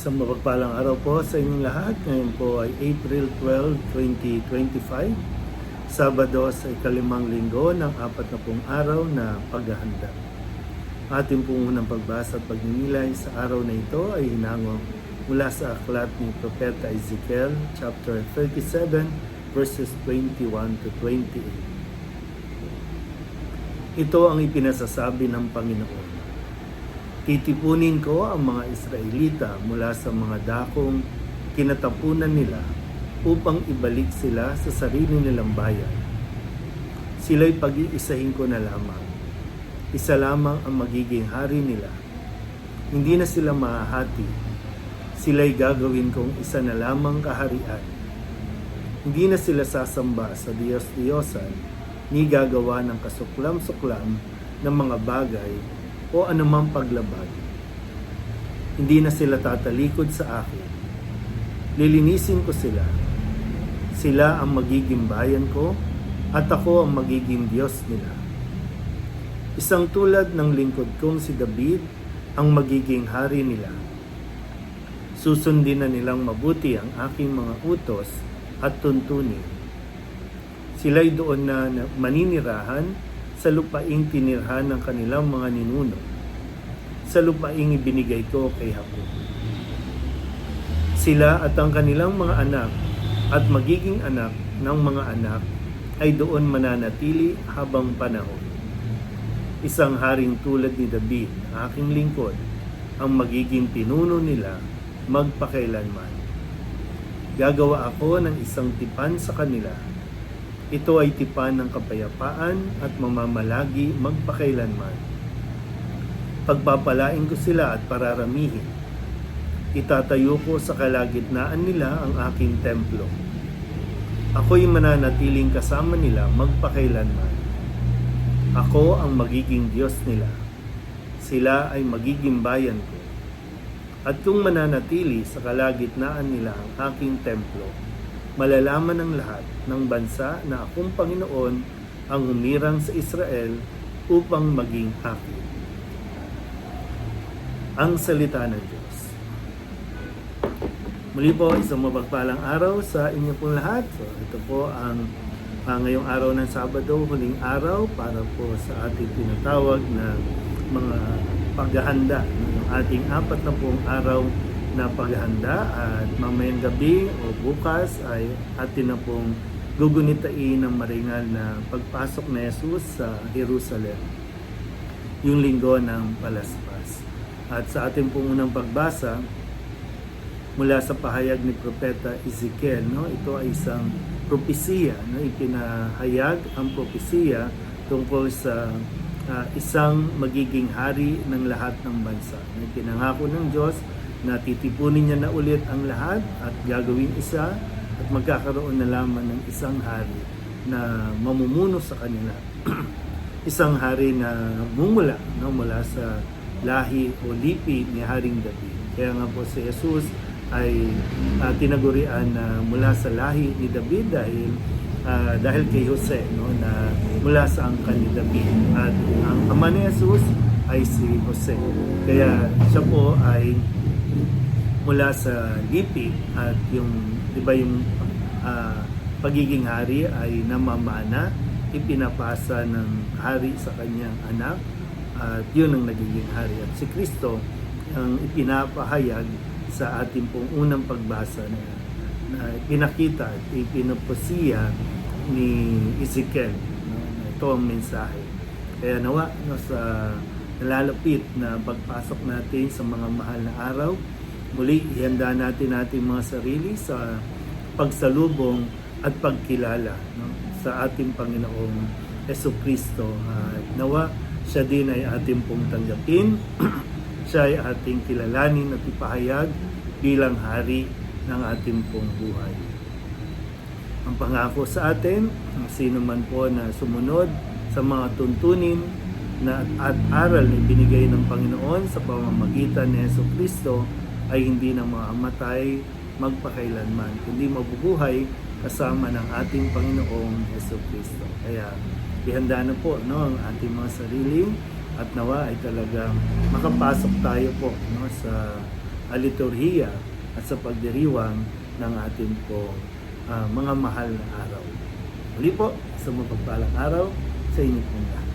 Isang mapagpalang araw po sa inyong lahat. Ngayon po ay April 12, 2025. Sabado sa ikalimang linggo ng apat na pong araw na paghahanda. Ating pong unang pagbasa at pagninilay sa araw na ito ay hinango mula sa aklat ni Propeta Ezekiel chapter 37 verses 21 to 28. Ito ang ipinasasabi ng Panginoon. Titipunin ko ang mga Israelita mula sa mga dakong kinatapunan nila upang ibalik sila sa sarili nilang bayan. Sila'y pag-iisahin ko na lamang. Isa lamang ang magiging hari nila. Hindi na sila mahahati. Sila'y gagawin kong isa na lamang kaharian. Hindi na sila sasamba sa Diyos-Diyosan ni gagawa ng kasuklam-suklam ng mga bagay o anumang paglabag. Hindi na sila tatalikod sa akin. Lilinisin ko sila. Sila ang magiging bayan ko at ako ang magiging Diyos nila. Isang tulad ng lingkod kong si David ang magiging hari nila. Susundin na nilang mabuti ang aking mga utos at tuntunin. Sila'y doon na maninirahan sa lupaing tinirhan ng kanilang mga ninuno, sa lupaing ibinigay ko kay Jacob. Sila at ang kanilang mga anak at magiging anak ng mga anak ay doon mananatili habang panahon. Isang haring tulad ni David, aking lingkod, ang magiging pinuno nila magpakailanman. Gagawa ako ng isang tipan sa kanila. Ito ay tipan ng kapayapaan at mamamalagi magpakailanman. Pagpapalain ko sila at pararamihin. Itatayo ko sa kalagitnaan nila ang aking templo. Ako'y mananatiling kasama nila magpakailanman. Ako ang magiging Diyos nila. Sila ay magiging bayan ko. At kung mananatili sa kalagitnaan nila ang aking templo, malalaman ng lahat ng bansa na akong Panginoon ang humirang sa Israel upang maging akin. Ang salita ng Diyos. Muli po, isang mapagpalang araw sa inyo pong lahat. So, ito po ang uh, ngayong araw ng Sabado, huling araw para po sa ating tinatawag na mga paghahanda ng ating apat na pong araw na paghahanda at mamayang gabi o bukas ay atin na pong gugunitain ng maringal na pagpasok na Jesus sa Jerusalem yung linggo ng palaspas. At sa ating pong unang pagbasa, mula sa pahayag ni Propeta Ezekiel, no? ito ay isang propesiya, no? ipinahayag ang propesiya tungkol sa uh, isang magiging hari ng lahat ng bansa. Pinangako ng Diyos na titipunin niya na ulit ang lahat at gagawin isa at magkakaroon na lamang ng isang hari na mamumuno sa kanila. isang hari na mumula no? mula sa lahi o lipi ni Haring David. Kaya nga po si Jesus ay uh, tinagurian na mula sa lahi ni David dahil uh, dahil kay Jose no na mula sa angkan ni David at ang ama ni Jesus ay si Jose. Kaya siya po ay mula sa lipi at yung di ba yung uh, pagiging hari ay namamana ipinapasa ng hari sa kanyang anak at yun ang nagiging hari. At si Kristo ang ipinapahayag sa ating pong unang pagbasa na, na pinakita at ipinaposiya ni Ezekiel no, ito ang mensahe. Kaya nawa no, sa nalalapit na pagpasok natin sa mga mahal na araw. Muli ihanda natin natin mga sarili sa pagsalubong at pagkilala no, sa ating Panginoong Yeso Kristo. At nawa siya din ay ating pong tanggapin. Siya ay ating kilalanin at ipahayag bilang hari ng ating pong buhay. Ang pangako sa atin, sino man po na sumunod sa mga tuntunin na at aral na binigay ng Panginoon sa pamamagitan ni Yeso Kristo ay hindi na maamatay magpakailanman, kundi mabubuhay kasama ng ating Panginoong Yeso Kristo. Kaya ihanda na po no, ang ating mga sarili at nawa ay talagang makapasok tayo po no, sa liturhiya at sa pagdiriwang ng ating pong ah, mga mahal na araw. Muli po, sa mapagpalang araw sa inyo pong lahat.